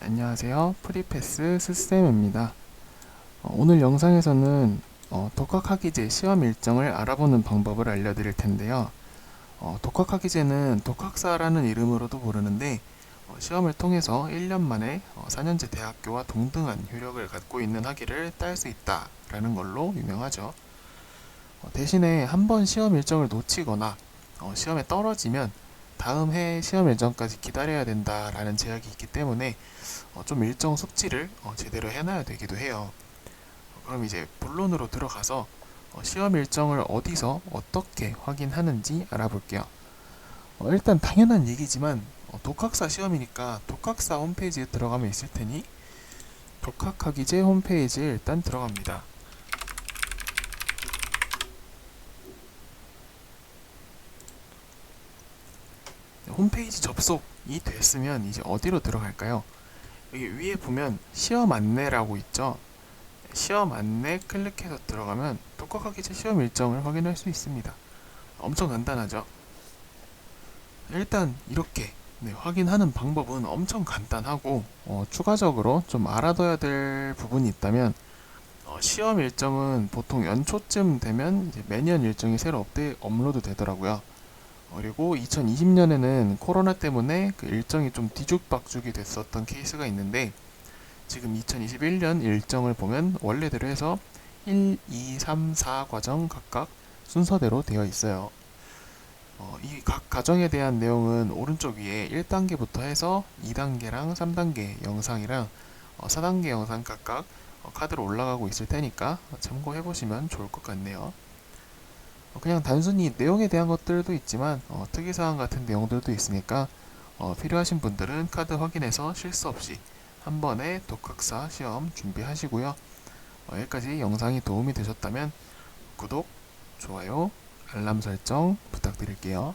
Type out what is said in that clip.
안녕하세요. 프리패스 스쌤입니다. 어, 오늘 영상에서는 어, 독학학기제 시험 일정을 알아보는 방법을 알려드릴 텐데요. 어, 독학학기제는 독학사라는 이름으로도 부르는데 어, 시험을 통해서 1년 만에 어, 4년제 대학교와 동등한 효력을 갖고 있는 학위를 딸 수 있다라는 걸로 유명하죠. 어, 대신에 한 번 시험 일정을 놓치거나 어, 시험에 떨어지면 다음 해 시험 일정까지 기다려야 된다라는 제약이 있기 때문에 어, 좀 일정 숙지를 어, 제대로 해놔야 되기도 해요. 어, 그럼 이제 본론으로 들어가서 어, 시험 일정을 어디서 어떻게 확인하는지 알아볼게요. 어, 일단 당연한 얘기지만 어, 독학사 시험이니까 독학사 홈페이지에 들어가면 있을 테니 독학학위제 홈페이지에 일단 들어갑니다. 홈페이지 접속이 됐으면 이제 어디로 들어갈까요? 여기 위에 보면 시험 안내라고 있죠. 시험 안내 클릭해서 들어가면 독학학기제 시험 일정을 확인할 수 있습니다. 엄청 간단하죠. 일단 이렇게 네, 확인하는 방법은 엄청 간단하고 어, 추가적으로 좀 알아둬야 될 부분이 있다면 어, 시험 일정은 보통 연초쯤 되면 매년 일정이 새로 업데 업로드 되더라고요. 그리고 2020년에는 코로나 때문에 그 일정이 좀 뒤죽박죽이 됐었던 케이스가 있는데 지금 2021년 일정을 보면 원래대로 해서 1, 2, 3, 4 과정 각각 순서대로 되어 있어요. 어, 이 각 과정에 대한 내용은 오른쪽 위에 1단계부터 해서 2단계랑 3단계 영상이랑 어, 4단계 영상 각각 어, 카드로 올라가고 있을 테니까 참고해 보시면 좋을 것 같네요. 어, 그냥 단순히 내용에 대한 것들도 있지만 어, 특이사항 같은 내용들도 있으니까 어, 필요하신 분들은 카드 확인해서 실수 없이 한 번에 독학사 시험 준비하시고요. 어, 여기까지 영상이 도움이 되셨다면 구독, 좋아요, 알람 설정 부탁드릴게요.